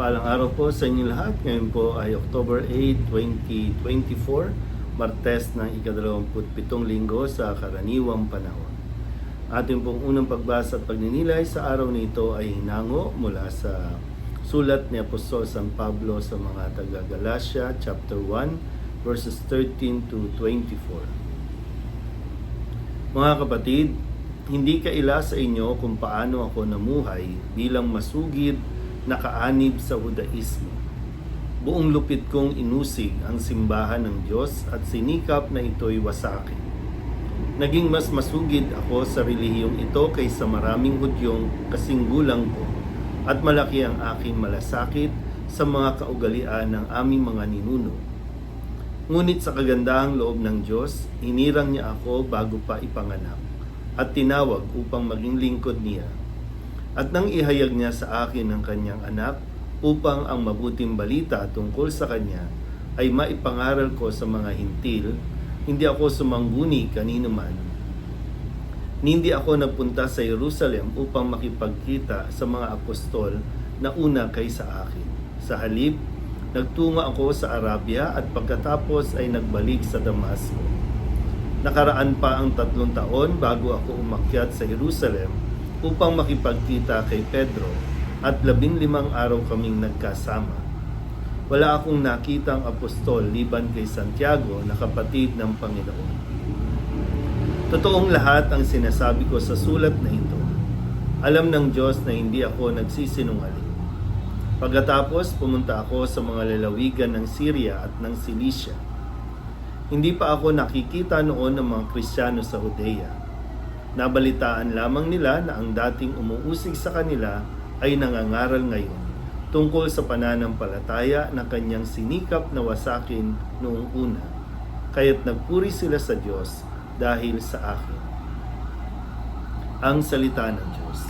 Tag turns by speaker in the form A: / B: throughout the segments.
A: mapagpalang araw po sa inyo lahat. Ngayon po ay October 8, 2024, Martes ng ikadalawamputpitong linggo sa karaniwang panahon. Ating pong unang pagbasa at pagninilay sa araw nito ay hinango mula sa sulat ni Apostol San Pablo sa mga taga-Galacia, chapter 1, verses 13 to 24. Mga kapatid, hindi kaila sa inyo kung paano ako namuhay bilang masugid na kaanib sa Hudaismo. Buong lupit kong inusig ang simbahan ng Diyos at sinikap na ito'y wasakin. Naging mas masugid ako sa relihiyong ito kaysa maraming Hudyong kasing gulang ko at malaki ang aking malasakit sa mga kaugalian ng aming mga ninuno. Ngunit sa kagandahang loob ng Diyos, hinirang niya ako bago pa ipanganak at tinawag upang maging lingkod niya. At nang ihayag niya sa akin ang kanyang anak upang ang mabuting balita tungkol sa kanya ay maipangaral ko sa mga hintil, hindi ako sumangguni kanino man. Hindi ako nagpunta sa Jerusalem upang makipagkita sa mga apostol na una kaysa akin. Sa halip, nagtungo ako sa Arabia at pagkatapos ay nagbalik sa Damasco. Nakaraan pa ang tatlong taon bago ako umakyat sa Jerusalem upang makipagkita kay Pedro at labing limang araw kaming nagkasama. Wala akong nakitang apostol liban kay Santiago na kapatid ng Panginoon. Totoong lahat ang sinasabi ko sa sulat na ito. Alam ng Diyos na hindi ako nagsisinungaling. Pagkatapos, pumunta ako sa mga lalawigan ng Syria at ng Cilicia. Hindi pa ako nakikita noon ng mga Kristiyano sa Judea. Nabalitaan lamang nila na ang dating umuusig sa kanila ay nangangaral ngayon tungkol sa pananampalataya na kanyang sinikap na wasakin noong una. Kaya't nagpuri sila sa Diyos dahil sa akin. Ang salita ng Diyos.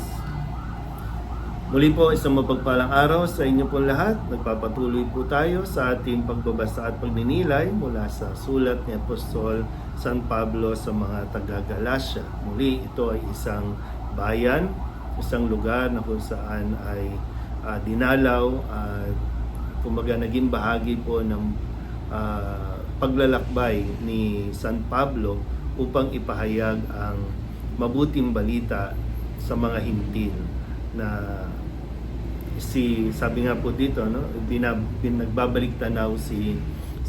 A: Muli po isang mapagpalang araw sa inyo pong lahat. Nagpapatuloy po tayo sa ating pagbabasa at pagninilay mula sa sulat ni Apostol San Pablo sa mga taga-Galacia. Muli ito ay isang bayan, isang lugar na kung saan ay ah, dinalaw at kumbaga naging bahagi po ng ah, paglalakbay ni San Pablo upang ipahayag ang mabuting balita sa mga hintil na si sabi nga po dito no binab, bin, nagbabalik tanaw si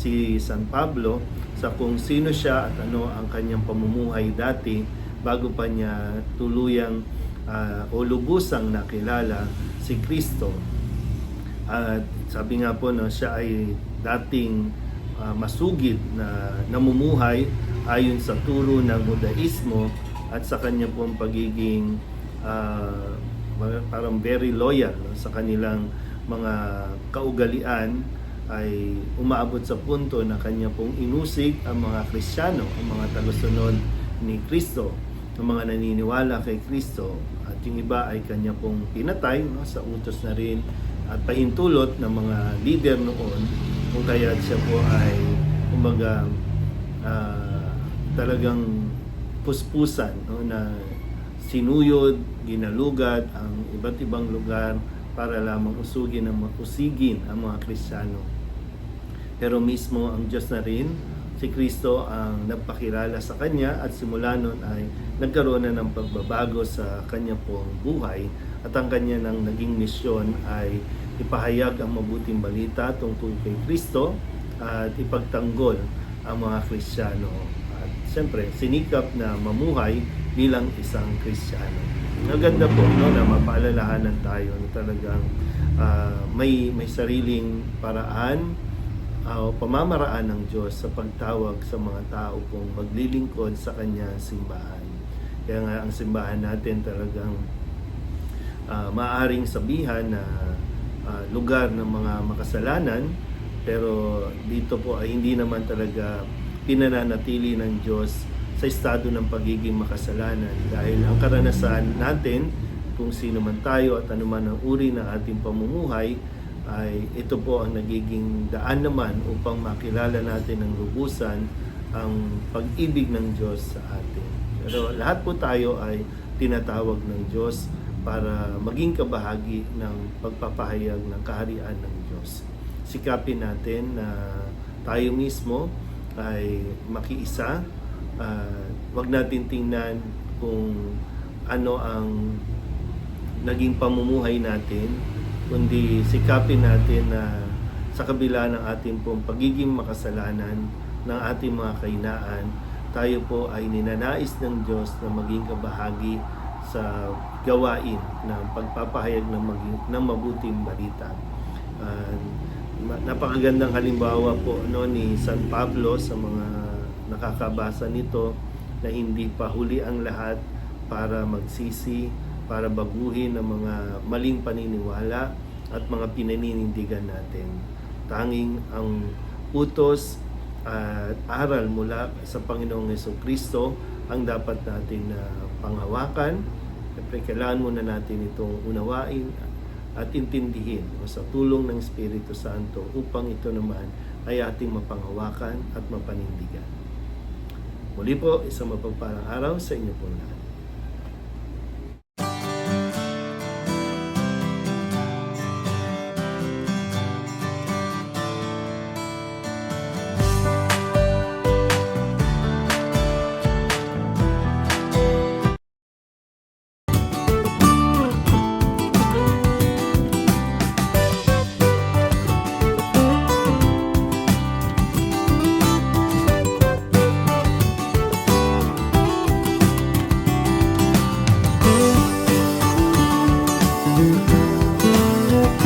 A: si San Pablo sa kung sino siya at ano ang kanyang pamumuhay dati bago pa niya tuluyang ah, o lubusang nakilala si Kristo at sabi nga po no siya ay dating ah, masugid na namumuhay ayon sa turo ng Judaismo at sa kanya pong pagiging mga- parang very loyal sa kanilang mga kaugalian ay umaabot sa punto na kanya pong inusig ang mga Kristiyano, ang mga tagusunod ni Kristo, ang mga naniniwala kay Kristo at yung iba ay kanya pong pinatay no, sa utos na rin at pahintulot ng mga leader noon kung kaya siya po ay kumbaga ah, talagang puspusan no, na sinuyod, ginalugad ang iba't ibang lugar para lamang usugin ang usigin ang mga Kristiyano. Pero mismo ang Diyos na rin, si Kristo ang nagpakilala sa Kanya at simula nun ay nagkaroon na ng pagbabago sa Kanya pong buhay at ang Kanya ng naging misyon ay ipahayag ang mabuting balita tungkol kay Kristo at ipagtanggol ang mga Kristiyano at siyempre sinikap na mamuhay bilang isang Kristiyano. Maganda po no, na mapaalalahanan tayo na talagang ah, may may sariling paraan o pamamaraan ng Diyos sa pagtawag sa mga tao kung maglilingkod sa kanya simbahan. Kaya nga ang simbahan natin talagang ah, maaaring sabihan na ah, lugar ng mga makasalanan pero dito po ay hindi naman talaga pinananatili ng Diyos sa estado ng pagiging makasalanan dahil ang karanasan natin kung sino man tayo at anuman ang uri ng ating pamumuhay ay ito po ang nagiging daan naman upang makilala natin ng lubusan ang pag-ibig ng Diyos sa atin. Pero lahat po tayo ay tinatawag ng Diyos para maging kabahagi ng pagpapahayag ng kaharian ng Diyos. Sikapin natin na tayo mismo ay makiisa. Uh, wag natin tingnan kung ano ang naging pamumuhay natin, kundi sikapin natin na sa kabila ng ating pong pagiging makasalanan ng ating mga kainaan, tayo po ay ninanais ng Diyos na maging kabahagi sa gawain ng pagpapahayag ng, maging, ng mabuting balita. Uh, napakagandang halimbawa po no, ni San Pablo sa mga nakakabasa nito na hindi pa huli ang lahat para magsisi, para baguhin ang mga maling paniniwala at mga pinaninindigan natin. Tanging ang utos at aral mula sa Panginoong Yeso Kristo ang dapat natin na panghawakan. Siyempre, kailangan muna natin itong unawain at intindihin o sa tulong ng Espiritu Santo upang ito naman ay ating mapanghawakan at mapanindigan. Muli po, isang mapagpalang araw sa inyo po lahat.